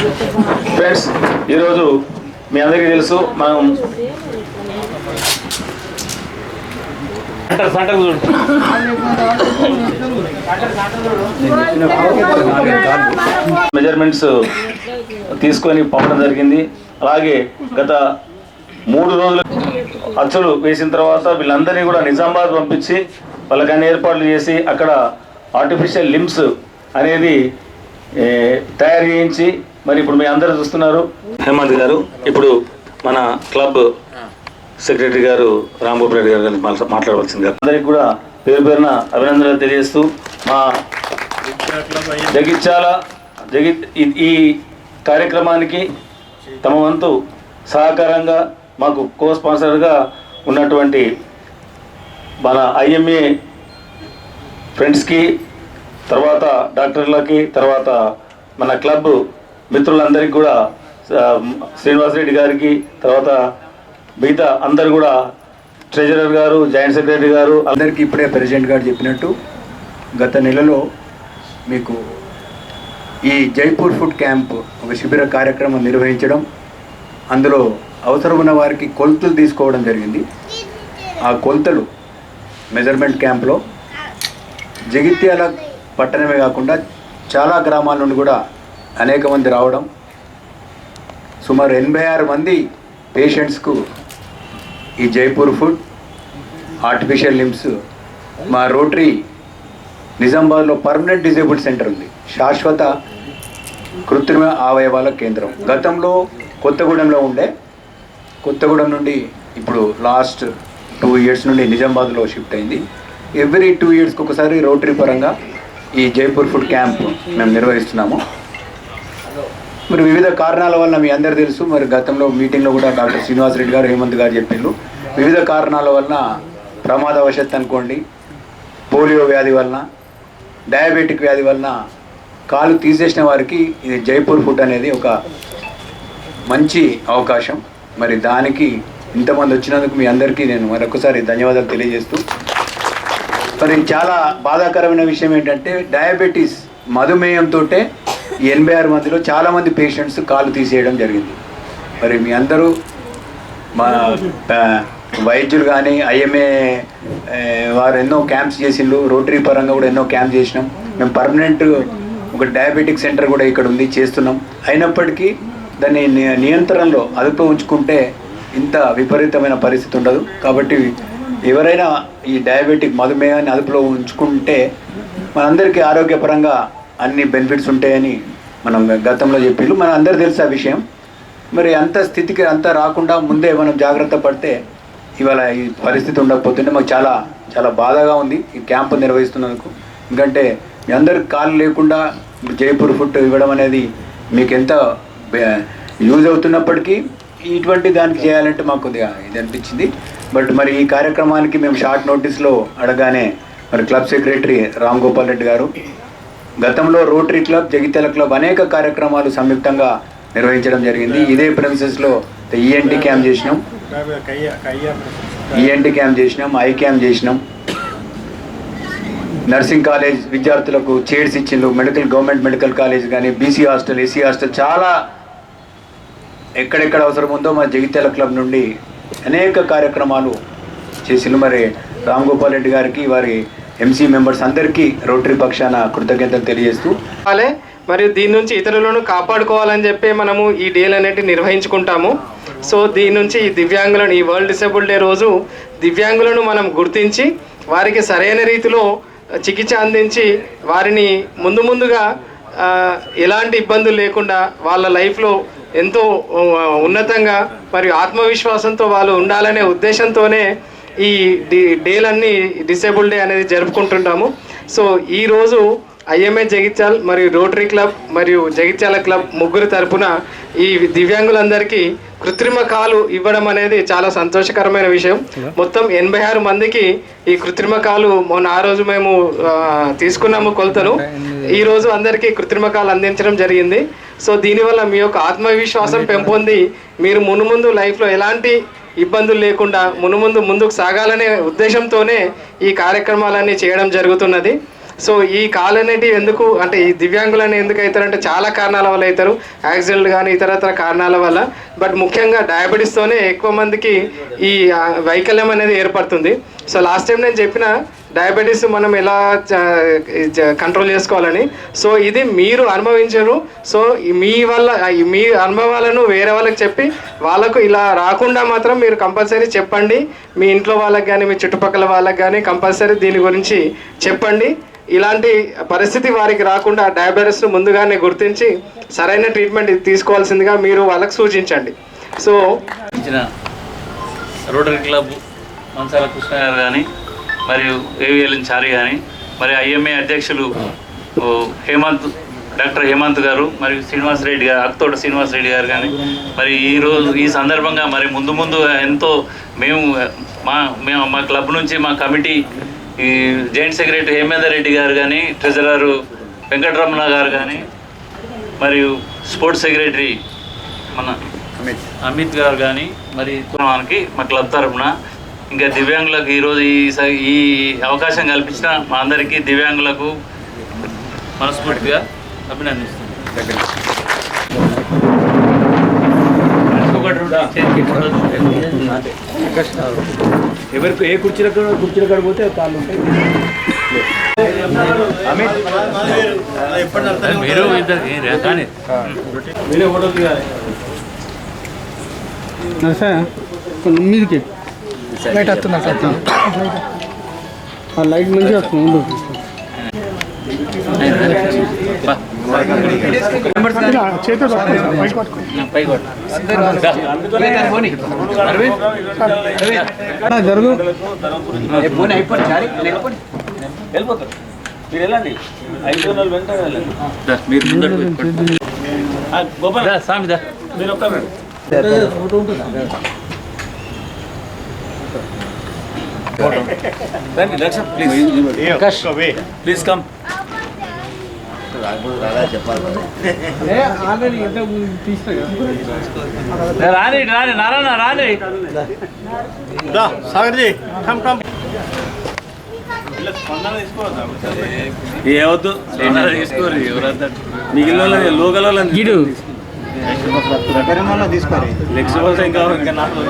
Friends ఈరోజు మీ అందరికీ తెలుసు మనం మెజర్మెంట్స్ తీసుకొని పంపడం జరిగింది. అలాగే గత మూడు రోజులు అచ్చులు వేసిన తర్వాత వీళ్ళందరినీ కూడా నిజామాబాద్ పంపించి వాళ్ళకి అన్ని ఏర్పాట్లు చేసి అక్కడ ఆర్టిఫిషియల్ లిమ్స్ అనేది తయారు చేయించి మరి ఇప్పుడు మీ అందరూ చూస్తున్నారు. హేమంత్ గారు ఇప్పుడు మన క్లబ్ సెక్రటరీ గారు రాంగోపాల్ రెడ్డి గారు కలిసి మాట్లా- మాట్లాడవలసింది గారు అందరికి కూడా పేరు పేరున అభినందనలు తెలియజేస్తూ మా జగిత్యాల జగిత్ ఈ- ఈ కార్యక్రమానికి తమ వంతు సహకారంగా మాకు కో స్పాన్సర్గా ఉన్నటువంటి మన ఐఎంఏ ఫ్రెండ్స్కి తర్వాత డాక్టర్లకి తర్వాత మన క్లబ్ మిత్రులందరికీ కూడా శ్రీనివాసరెడ్డి శ్రీనివాస్ రెడ్డి గారికి తర్వాత మిగతా అందరు కూడా ట్రెజరర్ గారు జాయింట్ సెక్రటరీ గారు అందరికీ ఇప్పుడే ప్రెసిడెంట్ గారు చెప్పినట్టు గత నెలలో మీకు ఈ జైపూర్ ఫుడ్ క్యాంప్ ఒక శిబిర కార్యక్రమం నిర్వహించడం అందులో అవసరం ఉన్న వారికి కొలతలు తీసుకోవడం జరిగింది. ఆ కొలతలు మెజర్మెంట్ క్యాంప్లో జగిత్యాల పట్టణమే కాకుండా చాలా గ్రామాల నుండి కూడా అనేక మంది రావడం సుమారు ఎనభై ఆరు మంది పేషెంట్స్కు ఈ జైపూర్ ఫుడ్ ఆర్టిఫిషియల్ లిమ్స్ మా రోటరీ నిజామాబాద్లో పర్మనెంట్ డిజేబుల్డ్ సెంటర్ ఉంది. శాశ్వత కృత్రిమ అవయవాల కేంద్రం. గతంలో కొత్తగూడెంలో ఉండే కొత్తగూడెం నుండి ఇప్పుడు లాస్ట్ టూ ఇయర్స్ నుండి నిజామాబాద్లో షిఫ్ట్ అయింది. ఎవ్రీ టూ ఇయర్స్కి ఒకసారి రోటరీ పరంగా ఈ జైపూర్ ఫుడ్ క్యాంప్ మేము నిర్వహిస్తున్నాము. మరి వివిధ కారణాల వల్ల మీ అందరు తెలుసు. మరి గతంలో మీటింగ్లో కూడా డాక్టర్ శ్రీనివాసరెడ్డి గారు హేమంత్ గారు చెప్పిండ్రు వివిధ కారణాల వలన ప్రమాదవశత్తు అనుకోండి పోలియో వ్యాధి వలన డయాబెటిక్ వ్యాధి వలన కాలు తీసేసిన వారికి ఇది జైపూర్ ఫుడ్ అనేది ఒక మంచి అవకాశం. మరి దానికి ఇంతమంది వచ్చినందుకు మీ అందరికీ నేను మరొకసారి ధన్యవాదాలు తెలియజేస్తూ మరి చాలా బాధాకరమైన విషయం ఏంటంటే డయాబెటీస్ మధుమేహంతో ఎనభై ఆరు మందిలో చాలామంది పేషెంట్స్ కాలు తీసేయడం జరిగింది. మరి మీ అందరూ మా వైద్యులు కానీ ఐఎంఏ వారు ఎన్నో క్యాంప్స్ చేసిండ్రు రోటరీ పరంగా కూడా ఎన్నో క్యాంప్ చేసినాం. మేము పర్మనెంట్ ఒక డయాబెటిక్ సెంటర్ కూడా ఇక్కడ ఉంది చేస్తున్నాం. అయినప్పటికీ దాన్ని నియంత్రణలో అదుపులో ఉంచుకుంటే ఇంత విపరీతమైన పరిస్థితి ఉండదు. కాబట్టి ఎవరైనా ఈ డయాబెటిక్ మధుమేహాన్ని అదుపులో ఉంచుకుంటే మనందరికీ ఆరోగ్యపరంగా అన్ని బెనిఫిట్స్ ఉంటాయని మనం గతంలో చెప్పిండ్రు మన అందరు తెలుసు ఆ విషయం? మరి అంత స్థితికి అంత రాకుండా ముందే మనం జాగ్రత్త పడితే ఇవాళ ఈ పరిస్థితి ఉండకపోతుంటే మాకు చాలా చాలా బాధగా ఉంది ఈ క్యాంపు నిర్వహిస్తున్నందుకు. ఎందుకంటే మీ అందరికి కాలు లేకుండా జైపూర్ ఫుడ్ ఇవ్వడం అనేది మీకు ఎంత యూజ్ అవుతున్నప్పటికీ ఇటువంటి దానికి చేయాలంటే మాకు కొద్దిగా ఇది అనిపించింది. బట్ మరి ఈ కార్యక్రమానికి మేము షార్ట్ నోటీస్లో అడగానే మరి క్లబ్ సెక్రటరీ రామ్ గోపాల్ రెడ్డి గారు గతంలో రోటరీ క్లబ్ జగిత్యాల క్లబ్ అనేక కార్యక్రమాలు సంయుక్తంగా నిర్వహించడం జరిగింది. ఇదే ప్రెమిసెస్లో ఈఎన్టీ క్యాంప్ చేసినాం. ఈఎన్టీ క్యాంప్ చేసినాం ఐ క్యాంప్ చేసినాం. నర్సింగ్ కాలేజ్ విద్యార్థులకు చైర్స్ ఇచ్చిండ్రు. మెడికల్ గవర్నమెంట్ మెడికల్ కాలేజ్ కానీ బీసీ హాస్టల్ ఎస్సీ హాస్టల్ చాలా ఎక్కడెక్కడ అవసరం ఉందో మా జగిత్యాల క్లబ్ నుండి అనేక కార్యక్రమాలు చేసిండ్రు. మరి రామ్ గోపాల్ రెడ్డి గారికి వారి ఎంసీ మెంబర్స్ అందరికీ రోటరీ పక్షాన కృతజ్ఞతలు తెలియజేస్తూ మరియు దీని నుంచి ఇతరులను కాపాడుకోవాలని చెప్పి మనము ఈ డేలు అనేటివి నిర్వహించుకుంటాము. సో దీని నుంచి ఈ దివ్యాంగులను ఈ వరల్డ్ డిసేబుల్ డే రోజు దివ్యాంగులను మనం గుర్తించి వారికి సరైన రీతిలో చికిత్స అందించి వారిని ముందు ముందుగా ఎలాంటి ఇబ్బందులు లేకుండా వాళ్ళ లైఫ్లో ఎంతో ఉన్నతంగా మరియు ఆత్మవిశ్వాసంతో వాళ్ళు ఉండాలనే ఉద్దేశంతోనే ఈ డి డేలన్నీ డిసేబుల్ డే అనేది జరుపుకుంటుంటాము. సో ఈరోజు ఐఎంఏ జగిత్యాల్ మరియు రోటరీ క్లబ్ మరియు జగిత్యాల క్లబ్ ముగ్గురు తరపున ఈ దివ్యాంగులందరికీ కృత్రిమ కాలు ఇవ్వడం అనేది చాలా సంతోషకరమైన విషయం. మొత్తం ఎనభై ఆరు మందికి ఈ కృత్రిమ కాలు మొన్న ఆ రోజు మేము తీసుకున్నాము కొలతలు. ఈ రోజు అందరికీ కృత్రిమ కాలు అందించడం జరిగింది. సో దీనివల్ల మీ యొక్క ఆత్మవిశ్వాసం పెంపొంది. మీరు మునుముందు లైఫ్లో ఎలాంటి ఇబ్బందులు లేకుండా మునుముందు ముందుకు సాగాలనే ఉద్దేశంతోనే ఈ కార్యక్రమాలన్నీ చేయడం జరుగుతున్నది. సో ఈ కాలు అనేటివి ఎందుకు అంటే ఈ దివ్యాంగులని ఎందుకు అవుతారంటే చాలా కారణాల వల్ల అవుతారు యాక్సిడెంట్ కానీ ఇతరత్ర కారణాల వల్ల. బట్ ముఖ్యంగా డయాబెటీస్తోనే ఎక్కువ మందికి ఈ వైకల్యం అనేది ఏర్పడుతుంది. సో లాస్ట్ టైం నేను చెప్పిన డయాబెటీస్ మనం ఎలా కంట్రోల్ చేసుకోవాలని. సో ఇది మీరు అనుభవించరు. సో మీ వల్ల మీ అనుభవాలను వేరే వాళ్ళకి చెప్పి వాళ్ళకు ఇలా రాకుండా మాత్రం మీరు కంపల్సరీ చెప్పండి. మీ ఇంట్లో వాళ్ళకి కానీ మీ చుట్టుపక్కల వాళ్ళకి కానీ కంపల్సరీ దీని గురించి చెప్పండి. ఇలాంటి పరిస్థితి వారికి రాకుండా డయాబెటీస్ను ముందుగానే గుర్తించి సరైన ట్రీట్మెంట్ తీసుకోవాల్సిందిగా మీరు వాళ్ళకి సూచించండి. So Rotary club Manchala Krishna garu కానీ మరియు ఏవిఎల్ఎన్ చారి కానీ మరి ఐఎంఏ అధ్యక్షులు హేమంత్ డాక్టర్ హేమంత్ గారు మరియు శ్రీనివాస్ రెడ్డి గారు అక్తోట శ్రీనివాస్ రెడ్డి గారు కానీ మరి ఈ రోజు ఈ సందర్భంగా మరి ముందు ముందు ఎంతో మేము మా మేము మా క్లబ్ నుంచి మా కమిటీ ఈ జాయింట్ సెక్రటరీ హేమేందర్ రెడ్డి గారు కానీ ట్రెజరర్ వెంకటరమణ గారు కానీ మరియు స్పోర్ట్స్ సెక్రటరీ మన అమిత్. అమిత్ గారు కానీ మరి మనకి మా క్లబ్ తరఫున ఇంకా దివ్యాంగులకు ఈరోజు ఈ స- ఈ అవకాశం కల్పించిన మా అందరికీ దివ్యాంగులకు మనస్ఫూర్తిగా అభినందిస్తున్నాను. ఎవరికి ఏ కుర్చీల కుర్చీల కాడ పోతే కాళ్ళు ఉంటాయి. మీరు ఇద్దరు కానీ. మీదికి. లైట్ వస్తున్నా సార్ ఆ లైట్ మంచిగా వస్తుంది జరుగు వెళ్ళిపోతారు మీరు వెళ్ళండి ఐదు వందలు వెంట వెళ్ళండి మీరు ముందర పెట్టుకోండి. ఆ, గోపాల్ దా, స్వామి దా మీరు ఒక్క రండి దర్శన్ ప్లీజ్ ప్లీజ్ కమ్. రాని రాని నారాయణ రాని. ఏవద్దు తీసుకోరు ఎవరంతా మిగిలిన లోకల్ గిడు లెక్స్ ఇంకా ఇంకా నాకు